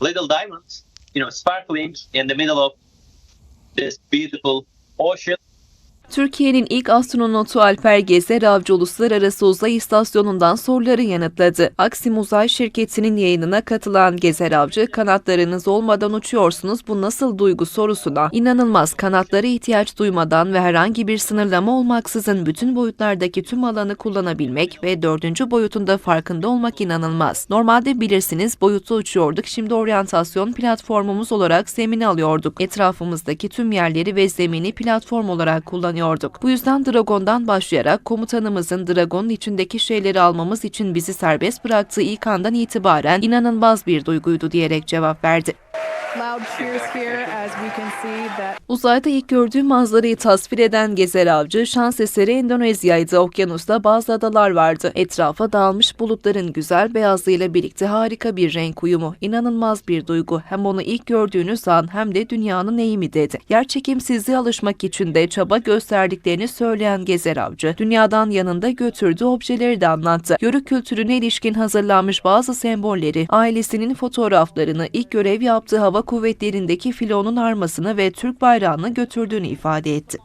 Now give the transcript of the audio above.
little diamonds, you know, sparkling in the middle of this beautiful ocean. Türkiye'nin ilk astronotu Alper Gezer Avcı Uluslararası Uzay İstasyonu'ndan soruları yanıtladı. Aksim Uzay şirketinin yayınına katılan Gezer Avcı, kanatlarınız olmadan uçuyorsunuz bu nasıl duygu sorusuna inanılmaz kanatlara ihtiyaç duymadan ve herhangi bir sınırlama olmaksızın bütün boyutlardaki tüm alanı kullanabilmek ve dördüncü boyutunda farkında olmak inanılmaz. Normalde bilirsiniz boyutlu uçuyorduk şimdi oryantasyon platformumuz olarak zemini alıyorduk. Etrafımızdaki tüm yerleri ve zemini platform olarak kullanıyorduk. Bu yüzden Dragon'dan başlayarak komutanımızın Dragon'un içindeki şeyleri almamız için bizi serbest bıraktığı ilk andan itibaren inanılmaz bir duyguydu diyerek cevap verdi. Uzayda ilk gördüğü manzarayı tasvir eden Gezer Avcı, şans eseri Endonezya'ydı. Okyanusta bazı adalar vardı. Etrafa dağılmış bulutların güzel beyazlığıyla birlikte harika bir renk uyumu. İnanılmaz bir duygu. Hem onu ilk gördüğünüz an hem de dünyanın eğimi dedi. Yerçekimsizliğe alışmak için de çaba gösterdiklerini söyleyen Gezer Avcı, dünyadan yanında götürdüğü objeleri de anlattı. Yörük kültürüne ilişkin hazırlanmış bazı sembolleri, ailesinin fotoğraflarını, ilk görev yaptığı hava kuvvetlerindeki filonun armasını ve Türk bayrağını götürdüğünü ifade etti.